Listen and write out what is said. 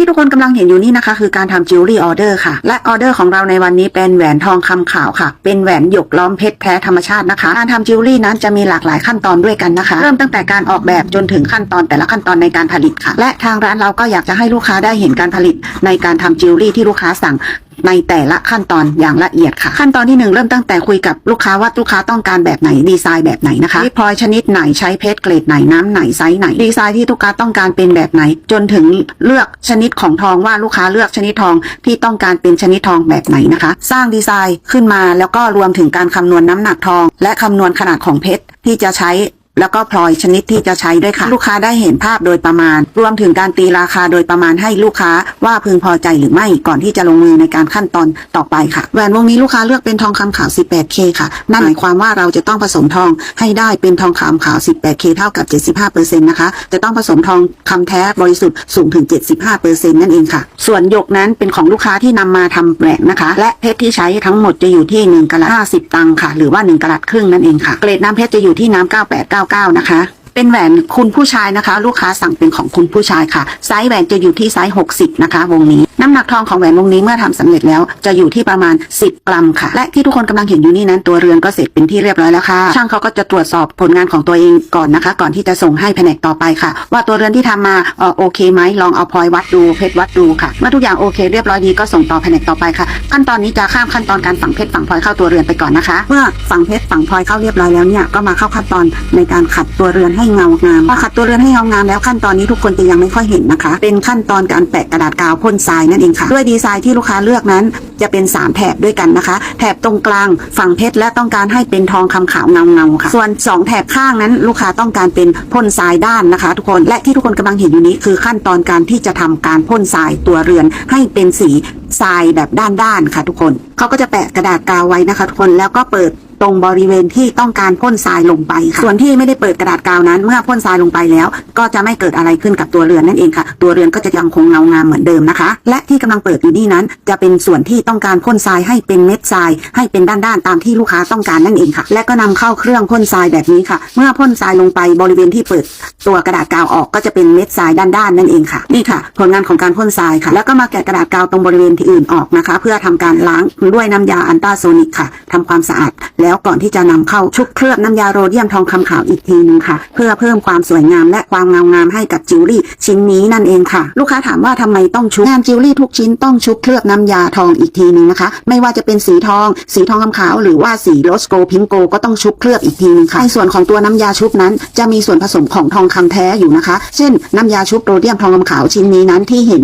ที่ทุกคนกำลังเห็นอยู่นี่นะคะ คือการทำจิวเวลรี่ออเดอร์ค่ะ และออเดอร์ของเราในวันนี้เป็นแหวนทองคำขาวค่ะ เป็นแหวนหยกล้อมเพชรแท้ธรรมชาตินะคะ การทำจิวเวลรี่นั้นจะมีหลากหลายขั้นตอนด้วยกันนะคะ เริ่มตั้งแต่การออกแบบจนถึงขั้นตอนแต่ละขั้นตอนในการผลิตค่ะ และทางร้านเราก็อยากจะให้ลูกค้าได้เห็นการผลิตในการทำจิวเวลรี่ที่ลูกค้าสั่ง ในแต่ละขั้นตอนอย่างละเอียดค่ะ ขั้นตอนที่หนึ่งเริ่มตั้งแต่คุยกับลูกค้าว่าลูกค้าต้องการแบบไหนดีไซน์แบบไหนนะคะพลอยชนิดไหนใช้เพชรเกรดไหนน้ำไหนไซส์ไหน ดีไซน์ที่ลูกค้าต้องการเป็นแบบไหน จนถึงเลือกชนิดของทองว่าลูกค้าเลือกชนิดทองที่ต้องการเป็นชนิดทองแบบไหนนะคะ สร้างดีไซน์ขึ้นมาแล้วก็รวมถึงการคำนวณน้ำหนักทอง และคำนวณขนาดของเพชรที่จะใช้ แล้วก็พลอยชนิดที่จะใช้ด้วยค่ะ ลูกค้าได้เห็นภาพโดยประมาณ รวมถึงการตีราคาโดยประมาณให้ลูกค้าว่าพึงพอใจหรือไม่ก่อนที่จะลงมือในการขั้นตอนต่อไปค่ะแหวนวงนี้ลูกค้าเลือกเป็นทองคำขาว 18K ค่ะ นั่นหมายความว่าเราจะต้องผสมทองให้ได้เป็นทองคำขาว 18K เท่ากับ 75%นะคะจะต้องผสมทองคำแท้บริสุทธิ์สูงถึง 75%นั่นเองค่ะ ส่วนหยกนั้นเป็นของลูกค้าที่นำมาทำแหวนนะคะ และเพชรที่ใช้ทั้งหมดจะอยู่ที่1กะรัต50 ตังค์ค่ะ หรือว่า1กะรัตครึ่งนั่นเองค่ะเกรดน้ำเพชรจะอยู่ที่น้ำ9899นะคะ เป็นแหวนคุณผู้ชายนะคะ ลูกค้าสั่งเป็นของคุณผู้ชายค่ะ ไซส์แหวนจะอยู่ที่ไซส์ 60 นะคะ วงนี้ น้ำหนักทองของแหวนวงนี้เมื่อทำสำเร็จแล้วจะอยู่ที่ประมาณ 10 กรัมค่ะ และที่ทุกคนกำลังเห็นอยู่นี่นั้นตัวเรือนก็เสร็จเป็นที่เรียบร้อยแล้วค่ะ ช่างเขาก็จะตรวจสอบผลงานของตัวเองก่อนนะคะ ก่อนที่จะส่งให้แผนกต่อไปค่ะ ว่าตัวเรือนที่ทำมาเออโอเคไหมลองเอาพลอยวัดดูเพชรวัดดูค่ะเมื่อทุกอย่างโอเคเรียบร้อยดีก็ส่งต่อแผนกต่อไปค่ะ ขั้นตอนนี้จะข้ามขั้นตอนการฝังเพชรฝังพลอยเข้าตัวเรือนไปก่อนนะคะ เมื่อฝังเพชรฝังพลอยเข้าเรียบร้อยแล้วเนี่ยก็มาเข้าขั้นตอนในการขัดตัวเรือนให้เงางามพอขัดตัวเรือนให้เงางามแล้วขั้นตอนนี้ทุกคนจะยังไม่ค่อยเห็นนะคะ เป็นขั้นตอนการแปะกระดาษกาวพ่นทรายนั่นเองค่ะ ด้วยดีไซน์ที่ลูกค้าเลือกนั้น จะเป็น 3 แถบด้วยกันนะคะ แถบตรงกลางฝั่งเพชรและต้องการให้เป็นทองคำขาวเงาเงาค่ะ ส่วน 2 แถบข้างนั้น ลูกค้าต้องการเป็นพ่นทรายด้านนะคะ ทุกคนและที่ทุกคนกำลังเห็นอยู่นี้คือขั้นตอนการที่จะทำการพ่นทรายตัวเรือนให้เป็นสี ทรายแบบด้านๆค่ะทุกคน เขาก็จะแปะกระดาษกาวไว้นะคะ ทุกคนแล้วก็เปิดตรงบริเวณที่ต้องการพ่นทรายลงไปค่ะ ส่วนที่ไม่ได้เปิดกระดาษกาวนั้น เมื่อพ่นทรายลงไปแล้ว ก็จะไม่เกิดอะไรขึ้นกับตัวเรือนนั่นเองค่ะ ตัวเรือนก็จะยังคงเงางามเหมือนเดิมนะคะ และที่กำลังเปิดอยู่นี่นั้น จะเป็นส่วนที่ต้องการพ่นทรายให้เป็นเม็ดทราย ให้เป็นด้านๆตามที่ลูกค้าต้องการนั่นเองค่ะ และก็นำเข้าเครื่องพ่นทรายแบบนี้ค่ะ เมื่อพ่นทรายลงไปบริเวณที่เปิดตัวกระดาษกาวออกก็จะเป็นเม็ดทรายด้านๆนั่นเองค่ะ นี่ค่ะ ผลงานของการพ่นทรายค่ะ แล้วก็มาแกะกระดาษกาวตรงบริเวณที่อื่นออกนะคะ เพื่อทำการล้างด้วยน้ำยาอันตราโซนิกค่ะทำความสะอาด แล้วก่อนที่จะนำเข้าชุบเคลือบน้ำยาโรเดียมทองคำขาวอีกทีนึงค่ะ เพื่อเพิ่มความสวยงามและความเงางามให้กับจิวเวลรี่ชิ้นนี้นั่นเองค่ะ ลูกค้าถามว่าทำไมต้องชุบงานจิวเวลรี่ทุกชิ้นต้องชุบเคลือบน้ำยาทองอีกทีนึงนะคะ ไม่ว่าจะเป็นสีทอง สีทองคำขาว หรือว่าสีโรสโกพิงโกก็ต้องชุบเคลือบอีกทีนึงค่ะในส่วนของตัวน้ำยาชุบนั้น จะมีส่วนผสมของทองคำแท้อยู่นะคะ เช่นน้ำยาชุบโรเดียมทองคำขาวชิ้นนี้นั้นที่เห็น